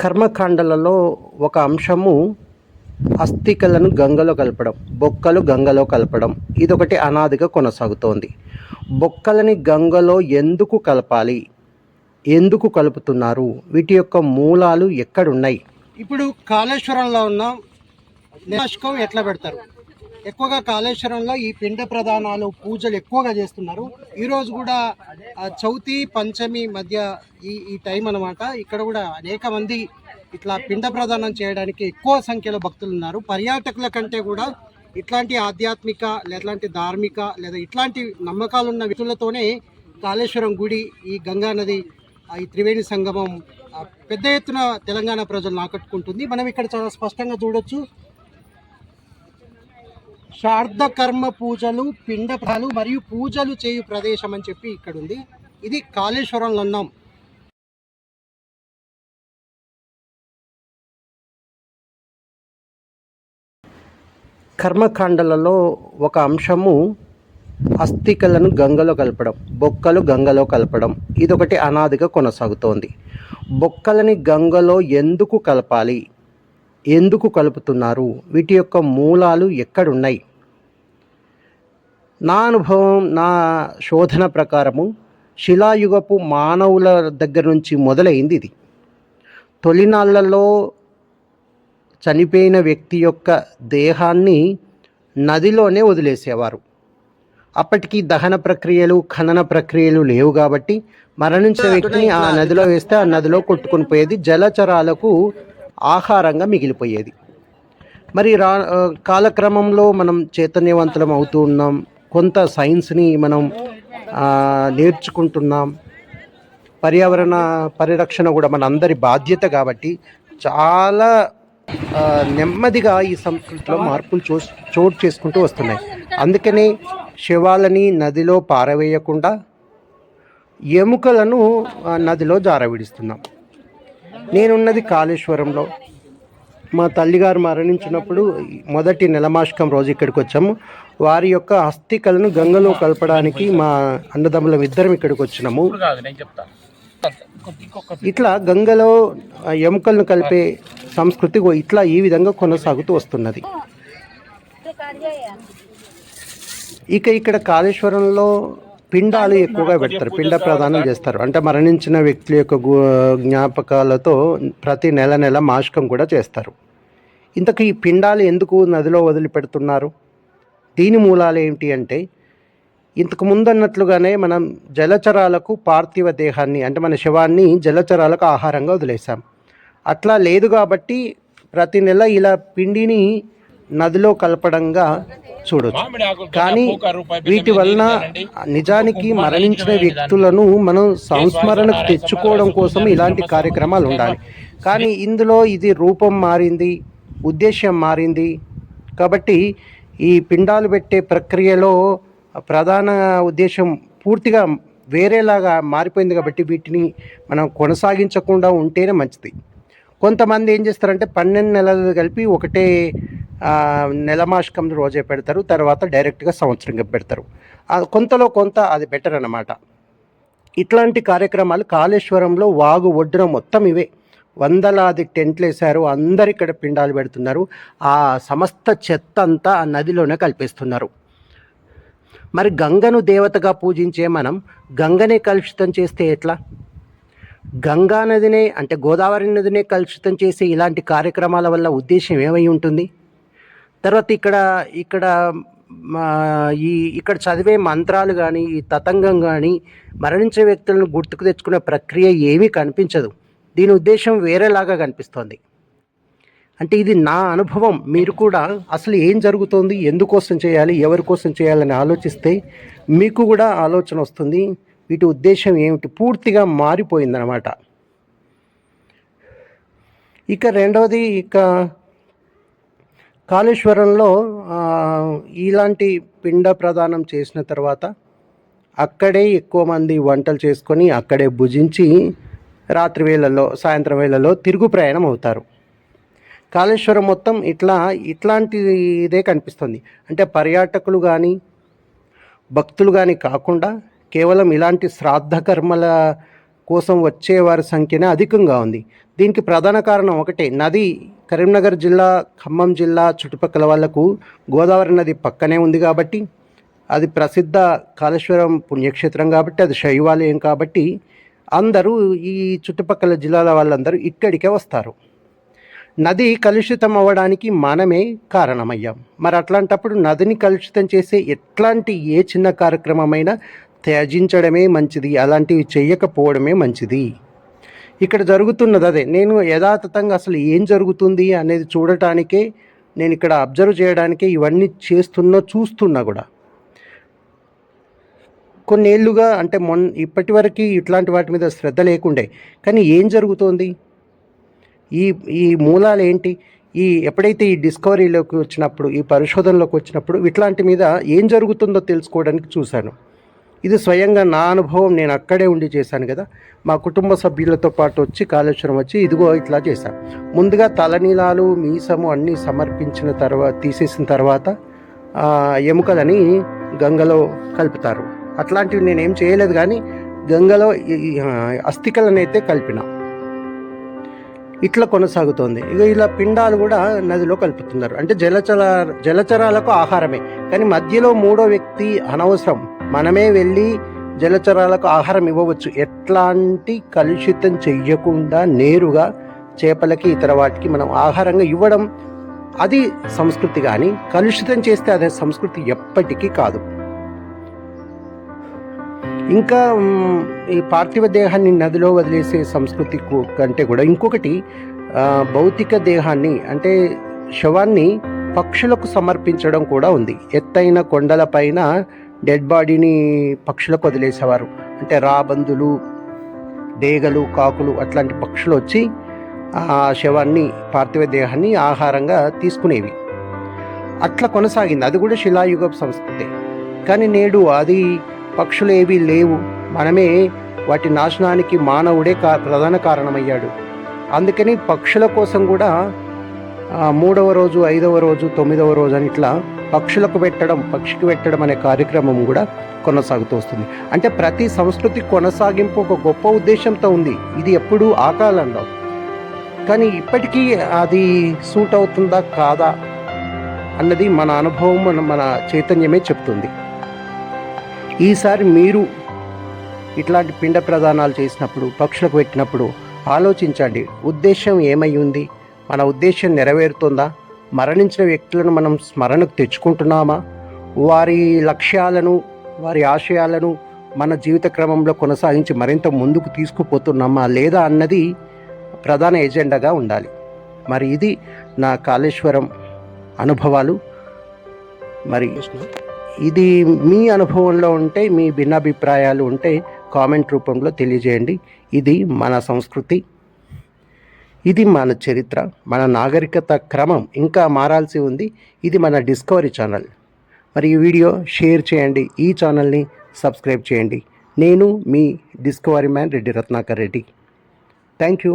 కర్మకాండలలో ఒక అంశము అస్థికలను గంగలో కలపడం బొక్కలు గంగలో కలపడం. ఇదొకటి అనాదిగా కొనసాగుతోంది. బొక్కలని గంగలో ఎందుకు కలపాలి? ఎందుకు కలుపుతున్నారు? వీటి యొక్క మూలాలు ఎక్కడున్నాయి? ఇప్పుడు కాళేశ్వరంలో ఉన్న నిరాశకం ఎట్లా పెడతారు? ఎక్కువగా కాళేశ్వరంలో ఈ పిండ ప్రధానాలు పూజలు ఎక్కువగా చేస్తున్నారు. ఈరోజు కూడా చవితి పంచమి మధ్య ఈ ఈ టైం అన్నమాట. ఇక్కడ కూడా అనేక మంది ఇట్లా పిండ ప్రదానం చేయడానికి ఎక్కువ సంఖ్యలో భక్తులు ఉన్నారు. పర్యాటకుల కంటే కూడా ఇట్లాంటి ఆధ్యాత్మిక లేదంటే ధార్మిక లేదా ఇట్లాంటి నమ్మకాలు ఉన్న వ్యక్తులతోనే కాళేశ్వరం గుడి ఈ గంగా నది ఈ త్రివేణి సంగమం పెద్ద ఎత్తున తెలంగాణ ప్రజలను ఆకట్టుకుంటుంది. మనం ఇక్కడ చాలా స్పష్టంగా చూడొచ్చు. శార్ధకర్మ పూజలు పిండపాలు మరియు పూజలు చేయు ప్రదేశం అని చెప్పి ఇక్కడ ఉంది ఇది కాళేశ్వరంలో ఉన్నాం కర్మకాండలలో ఒక అంశము అస్థికలను గంగలో కలపడం బొక్కలు గంగలో కలపడం. ఇదొకటి అనాదిగా కొనసాగుతోంది. బొక్కలని గంగలో ఎందుకు కలపాలి? ఎందుకు కలుపుతున్నారు? వీటి యొక్క మూలాలు ఎక్కడున్నాయి? నా అనుభవం నా శోధన ప్రకారము శిలాయుగపు మానవుల దగ్గర నుంచి మొదలైంది ఇది. తొలినాళ్ళలో చనిపోయిన వ్యక్తి యొక్క దేహాన్ని నదిలోనే వదిలేసేవారు. అప్పటికి దహన ప్రక్రియలు ఖనన ప్రక్రియలు లేవు కాబట్టి మరణించిన వ్యక్తిని ఆ నదిలో వేస్తే ఆ నదిలో కొట్టుకుని పోయేది జలచరాలకు ఆహారంగా మిగిలిపోయేది. మరి రా కాలక్రమంలో మనం చైతన్యవంతులం అవుతూ ఉన్నాం. కొంత సైన్స్ని మనం నేర్చుకుంటున్నాం. పర్యావరణ పరిరక్షణ కూడా మన అందరి బాధ్యత కాబట్టి చాలా నెమ్మదిగా ఈ సంస్కృతిలో మార్పులు చో చోటు చేసుకుంటూ వస్తున్నాయి. అందుకనే శవాలని నదిలో పారవేయకుండా ఎముకలను నదిలో జారవిడిస్తున్నాం. నేనున్నది కాళేశ్వరంలో. మా తల్లిగారు మరణించినప్పుడు మొదటి నెలమాషకం రోజు ఇక్కడికి వచ్చాము. వారి యొక్క అస్థికలను గంగలో కలపడానికి మా అన్నదమ్ములం ఇద్దరం ఇక్కడికి వచ్చినాము. కాదు నేను చెప్తా. ఇంకొక ఇట్లా గంగలో ఎముకలను కలిపే సంస్కృతి ఇట్లా ఈ విధంగా కొనసాగుతూ వస్తున్నది. ఇక ఇక్కడ కాళేశ్వరంలో పిండాలు ఎక్కువగా పెడతారు పిండ ప్రదానం చేస్తారు. అంటే మరణించిన వ్యక్తుల యొక్క జ్ఞాపకాలతో ప్రతి నెల నెల మాషకం కూడా చేస్తారు. ఇంతకు ఈ పిండాలు ఎందుకు నదిలో వదిలిపెడుతున్నారు? దీని మూలాలు ఏంటి అంటే ఇంతకు ముందు అన్నట్లుగానే మనం జలచరాలకు పార్థివ దేహాన్ని అంటే మన శవాన్ని జలచరాలకు ఆహారంగా వదిలేసాం అట్లా లేదు కాబట్టి ప్రతి నెల ఇలా పిండిని నదిలో కలపడంగా చూడొచ్చు. కానీ వీటి వలన నిజానికి మరణించిన వ్యక్తులను మనం సంస్మరణకు తెచ్చుకోవడం కోసం ఇలాంటి కార్యక్రమాలు ఉండాలి. కానీ ఇందులో ఇది రూపం మారింది ఉద్దేశం మారింది. కాబట్టి ఈ పిండాలు పెట్టే ప్రక్రియలో ప్రధాన ఉద్దేశం పూర్తిగా వేరేలాగా మారిపోయింది కాబట్టి వీటిని మనం కొనసాగించకుండా ఉంటేనే మంచిది. కొంతమంది ఏం చేస్తారంటే పన్నెండు నెలలు కలిపి ఒకటే నెలమాషకం రోజే పెడతారు తర్వాత డైరెక్ట్గా సంవత్సరంగా పెడతారు. కొంతలో కొంత అది బెటర్ అన్నమాట. ఇట్లాంటి కార్యక్రమాలు కాళేశ్వరంలో వాగు ఒడ్డున మొత్తం ఇవే. వందలాది టెంట్లు వేశారు అందరు ఇక్కడ పిండాలు పెడుతున్నారు ఆ సమస్త చెత్త అంతా ఆ నదిలోనే కలిపేస్తున్నారు. మరి గంగను దేవతగా పూజించే మనం గంగనే కలుషితం చేస్తే ఎట్లా? గంగా నదినే అంటే గోదావరి నదినే కలుషితం చేసే ఇలాంటి కార్యక్రమాల వల్ల ఉద్దేశం ఏమై ఉంటుంది? తర్వాత ఇక్కడ ఇక్కడ మా ఈ ఇక్కడ చదివే మంత్రాలు కానీ ఈ తతంగం కానీ మరణించే వ్యక్తులను గుర్తుకు తెచ్చుకునే ప్రక్రియ ఏమీ కనిపించదు. దీని ఉద్దేశం వేరేలాగా కనిపిస్తోంది. అంటే ఇది నా అనుభవం. మీరు కూడా అసలు ఏం జరుగుతోంది? ఎందుకోసం చేయాలి? ఎవరి కోసం చేయాలని ఆలోచిస్తే మీకు కూడా ఆలోచన వస్తుంది. వీటి ఉద్దేశం ఏమిటి? పూర్తిగా మారిపోయిందనమాట ఇక రెండవది ఇక కాళేశ్వరంలో ఇలాంటి పిండ ప్రదానం చేసిన తర్వాత అక్కడే ఎక్కువ మంది వంటలు చేసుకొని అక్కడే భుజించి రాత్రి వేళల్లో సాయంత్రం వేళల్లో తిరుగు ప్రయాణం అవుతారు. కాళేశ్వరం మొత్తం ఇట్లా ఇట్లాంటిదే కనిపిస్తుంది. అంటే పర్యాటకులు కానీ భక్తులు కానీ కాకుండా కేవలం ఇలాంటి శ్రాద్ధ కర్మల కోసం వచ్చేవారి సంఖ్యనే అధికంగా ఉంది. దీనికి ప్రధాన కారణం ఒకటే. నది కరీంనగర్ జిల్లా ఖమ్మం జిల్లా చుట్టుపక్కల వాళ్ళకు గోదావరి నది పక్కనే ఉంది కాబట్టి అది ప్రసిద్ధ కాళేశ్వరం పుణ్యక్షేత్రం కాబట్టి అది శైవాలయం కాబట్టి అందరూ ఈ చుట్టుపక్కల జిల్లాల వాళ్ళందరూ ఇక్కడికే వస్తారు. నది కలుషితం అవ్వడానికి మనమే కారణమయ్యాం. మరి అట్లాంటప్పుడు నదిని కలుషితం చేసే ఎట్లాంటి ఏ చిన్న కార్యక్రమమైనా త్యజించడమే మంచిది అలాంటివి చేయకపోవడమే మంచిది. ఇక్కడ జరుగుతున్నది అదే నేను యథాతథంగా అసలు ఏం జరుగుతుంది అనేది చూడటానికే నేను ఇక్కడ అబ్జర్వ్ చేయడానికే ఇవన్నీ చేస్తున్నా చూస్తున్నా కూడా. కొన్నేళ్ళుగా అంటే మొన్న ఇప్పటి వరకు ఇట్లాంటి వాటి మీద శ్రద్ధ లేకుండే కానీ ఏం జరుగుతోంది? ఈ ఈ మూలాలు ఏంటి? ఈ ఎప్పుడైతే ఈ డిస్కవరీలోకి వచ్చినప్పుడు ఈ పరిశోధనలోకి వచ్చినప్పుడు ఇట్లాంటి మీద ఏం జరుగుతుందో తెలుసుకోవడానికి చూశాను. ఇది స్వయంగా నా అనుభవం నేను అక్కడే ఉండి చేశాను కదా. మా కుటుంబ సభ్యులతో పాటు వచ్చి కాళేశ్వరం వచ్చి ఇదిగో ఇట్లా చేశాను ముందుగా తలనీలాలు మీసము అన్నీ సమర్పించిన తర్వాత తీసేసిన తర్వాత ఎముకలని గంగలో కలుపుతారు. అట్లాంటివి నేనేం చేయలేదు కానీ గంగలో అస్థికలనైతే అస్థికలను అయితే కలిపిన. ఇట్లా కొనసాగుతోంది. ఇక ఇలా పిండాలు కూడా నదిలో కలుపుతున్నారు. అంటే జలచర జలచరాలకు ఆహారమే. కానీ మధ్యలో మూడో వ్యక్తి అనవసరం మనమే వెళ్ళి జలచరాలకు ఆహారం ఇవ్వవచ్చు. ఎట్లాంటి కలుషితం చెయ్యకుండా నేరుగా చేపలకి ఇతర వాటికి మనం ఆహారంగా ఇవ్వడం అది సంస్కృతి కానీ కలుషితం చేస్తే అదే సంస్కృతి ఎప్పటికీ కాదు. ఇంకా ఈ పార్థివ దేహాన్ని నదిలో వదిలేసే సంస్కృతి కంటే కూడా ఇంకొకటి భౌతిక దేహాన్ని అంటే శవాన్ని పక్షులకు సమర్పించడం కూడా ఉంది. ఎత్తైన కొండలపైన డెడ్ బాడీని పక్షులకు వదిలేసేవారు. అంటే రాబందులు డేగలు కాకులు అట్లాంటి పక్షులు వచ్చి ఆ శవాన్ని పార్థివ దేహాన్ని ఆహారంగా తీసుకునేవి. అట్లా కొనసాగింది. అది కూడా శిలాయుగ సంస్కృతే. కానీ నేడు అది పక్షులు ఏవి లేవు. మనమే వాటి నాశనానికి మానవుడే కా ప్రధాన కారణమయ్యాడు. అందుకని పక్షుల కోసం కూడా మూడవ రోజు ఐదవ రోజు తొమ్మిదవ రోజు అని ఇట్లా పక్షులకు పెట్టడం పక్షికి పెట్టడం అనే కార్యక్రమం కూడా కొనసాగుతూ వస్తుంది. అంటే ప్రతి సంస్కృతి కొనసాగింపు ఒక గొప్ప ఉద్దేశంతో ఉంది. ఇది ఎప్పుడూ ఆ కాలంలో కానీ ఇప్పటికీ అది సూట్ అవుతుందా కాదా అన్నది మన అనుభవం మన మన చైతన్యమే చెప్తుంది. ఈసారి మీరు ఇట్లాంటి పిండ ప్రదానాలు చేసినప్పుడు పక్షులకు పెట్టినప్పుడు ఆలోచించండి. ఉద్దేశం ఏమై ఉంది? మన ఉద్దేశం నెరవేరుతుందా? మరణించిన వ్యక్తులను మనం స్మరణకు తెచ్చుకుంటున్నామా? వారి లక్ష్యాలను వారి ఆశయాలను మన జీవిత క్రమంలో కొనసాగించి మరింత ముందుకు తీసుకుపోతున్నామా లేదా అన్నది ప్రధాన ఎజెండాగా ఉండాలి. మరి ఇది నా కాళేశ్వరం అనుభవాలు. మరి ఇది మీ అనుభవంలో ఉంటే మీ భిన్నాభిప్రాయాలు ఉంటే కామెంట్ రూపంలో తెలియజేయండి. ఇది మన సంస్కృతి. ఇది మన చరిత్ర మన నాగరికత క్రమం ఇంకా మారాల్సి ఉంది. ఇది మన డిస్కవరీ ఛానల్. మరి ఈ వీడియో షేర్ చేయండి. ఈ ఛానల్ని సబ్స్క్రైబ్ చేయండి. నేను మీ discovery man Reddy Ratnakar Reddy. Thank you